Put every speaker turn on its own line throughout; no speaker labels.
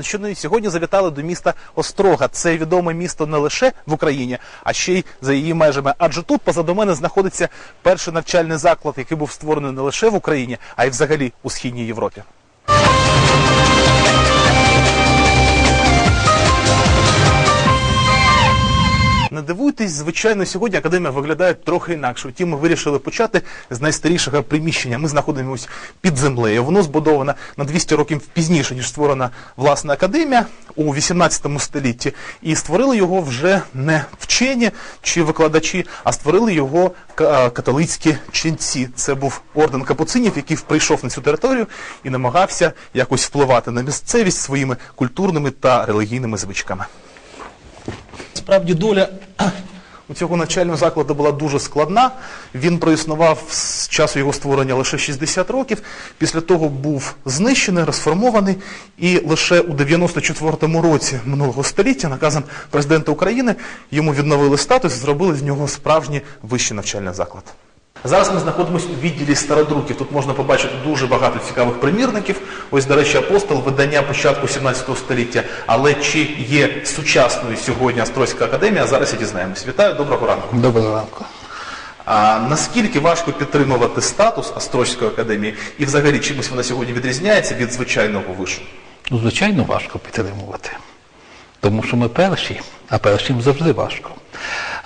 Що сьогодні завітали до міста Острога. Це відоме місто не лише в Україні, а ще й за її межами. Адже тут позаду мене знаходиться перший навчальний заклад, який був створений не лише в Україні, а й взагалі у східній Європі. Не дивуйтесь, звичайно, сьогодні академія виглядає трохи інакше. Втім, ми вирішили почати з найстарішого приміщення. Ми знаходимося під землею. Воно збудоване на 200 років пізніше, ніж створена власна академія у 18 столітті. І створили його вже не вчені чи викладачі, а створили його католицькі ченці. Це був орден капуцинів, який прийшов на цю територію і намагався якось впливати на місцевість своїми культурними та релігійними звичками. Справді доля у цього навчального закладу була дуже складна. Він проіснував з часу його створення лише 60 років. Після того був знищений, розформований, і лише у 94-му році минулого століття наказом президента України йому відновили статус зробили з нього справжній вищий навчальний заклад. Зараз ми знаходимося у відділі стародруків. Тут можна побачити дуже багато цікавих примірників. Ось, до речі, апостол видання початку 17 століття. Але чи є сучасною сьогодні Острозька академія? Зараз і дізнаємось. Вітаю, доброго ранку.
Доброго ранку.
А наскільки важко підтримувати статус Острозької академії і взагалі чимось вона сьогодні відрізняється від звичайного вишу?
Ну, звичайно, важко підтримувати. Тому що ми перші, а першим завжди важко.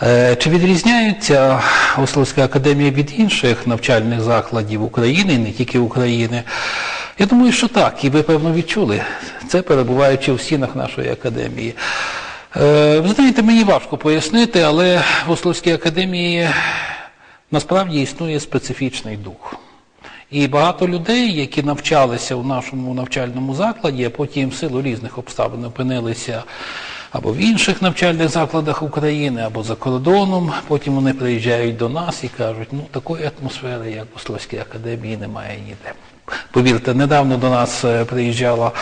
Е, Чи відрізняється Ословська академія від інших навчальних закладів України, не тільки України? Я думаю, що так, і ви певно відчули це, перебуваючи в стінах нашої академії. Е, Ви знаєте, мені важко пояснити, але в Ословській академії насправді існує специфічний дух. І багато людей, які навчалися у нашому навчальному закладі, а потім в силу різних обставин опинилися або в інших навчальних закладах України, або за кордоном, потім вони приїжджають до нас і кажуть, ну такої атмосфери, як у Славській академії, немає ніде. Повірте, недавно до нас е, приїжджала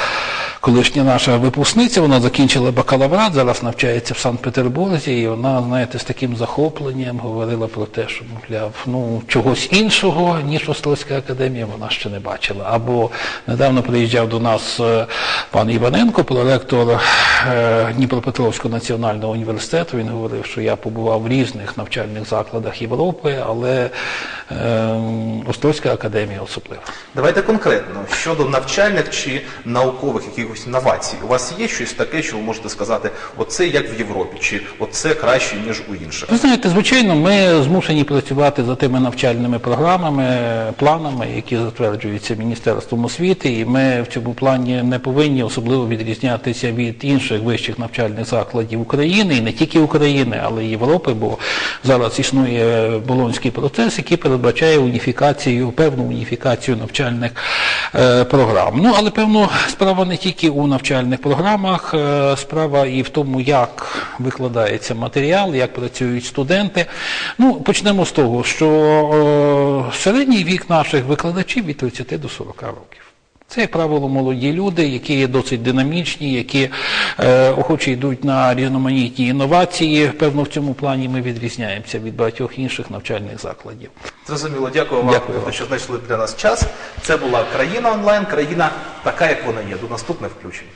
колишня наша випускниця, вона закінчила бакалаврат, зараз навчається в Санкт-Петербурзі, і вона, знаєте, з таким захопленням говорила про те, що, мовляв, ну, чогось іншого, ніж Острозька академія, вона ще не бачила. Або недавно приїжджав до нас е, пан Іваненко, проректор Дніпропетровського національного університету. Він говорив, що я побував в різних навчальних закладах Європи, але е, Острозька академія особлива.
Давайте конкретно щодо навчальних чи наукових якихось новацій. У вас є щось таке, що ви можете сказати, оце як в Європі, чи оце краще, ніж у інших?
Ви знаєте, звичайно, ми змушені працювати за тими навчальними програмами, планами, які затверджуються Міністерством освіти, і ми в цьому плані не повинні особливо відрізнятися від інших вищих навчальних закладів України, і не тільки України, але й Європи, бо зараз існує болонський процес, який передбачає уніфікацію, певну уніфікацію навчальних е, програм. Ну, але певно, справа не тільки у навчальних програмах, е, справа і в тому, як викладається матеріал, як працюють студенти. Ну, почнемо з того, що е, середній вік наших викладачів від 30 до 40 років. Це, як правило, молоді люди, які є досить динамічні, які е, охоче йдуть на різноманітні інновації. Певно, в цьому плані ми відрізняємося від багатьох інших навчальних закладів.
Зрозуміло, дякую вам,
Дякую вам.
що знайшли для нас час. Це була країна онлайн, країна така, як вона є. До наступних включень.